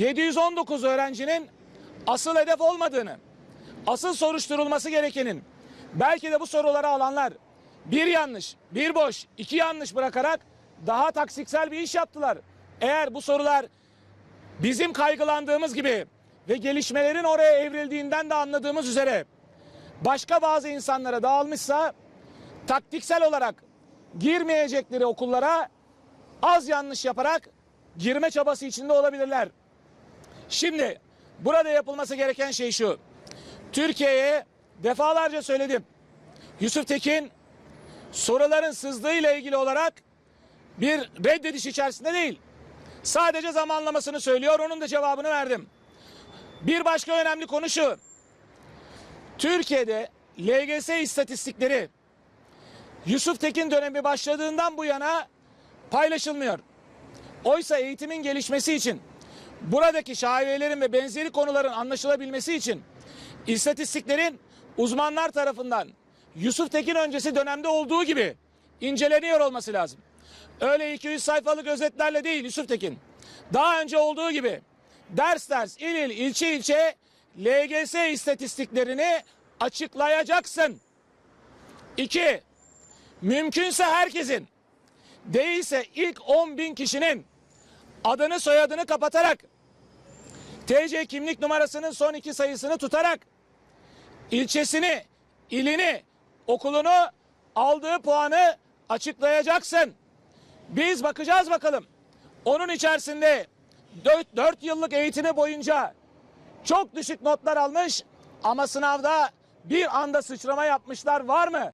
719 öğrencinin asıl hedef olmadığını, asıl soruşturulması gerekenin, belki de bu soruları alanlar bir yanlış, bir boş, iki yanlış bırakarak daha taksiksel bir iş yaptılar. Eğer bu sorular bizim kaygılandığımız gibi ve gelişmelerin oraya evrildiğinden de anladığımız üzere başka bazı insanlara dağılmışsa taktiksel olarak girmeyecekleri okullara az yanlış yaparak girme çabası içinde olabilirler. Şimdi burada yapılması gereken şey şu. Türkiye'ye defalarca söyledim. Yusuf Tekin soruların sızdığıyla ilgili olarak bir reddediş içerisinde değil. Sadece zamanlamasını söylüyor. Onun da cevabını verdim. Bir başka önemli konu şu. Türkiye'de LGS istatistikleri Yusuf Tekin dönemi başladığından bu yana paylaşılmıyor. Oysa eğitimin gelişmesi için buradaki şaibelerin ve benzeri konuların anlaşılabilmesi için istatistiklerin uzmanlar tarafından Yusuf Tekin öncesi dönemde olduğu gibi inceleniyor olması lazım. Öyle 200 sayfalık özetlerle değil Yusuf Tekin. Daha önce olduğu gibi ders ders, il il, ilçe ilçe LGS istatistiklerini açıklayacaksın. İki, mümkünse herkesin değilse ilk 10 bin kişinin adını soyadını kapatarak TC kimlik numarasının son iki sayısını tutarak ilçesini, ilini, okulunu aldığı puanı açıklayacaksın. Biz bakacağız bakalım. Onun içerisinde 4, 4 yıllık eğitimi boyunca çok düşük notlar almış ama sınavda bir anda sıçrama yapmışlar var mı?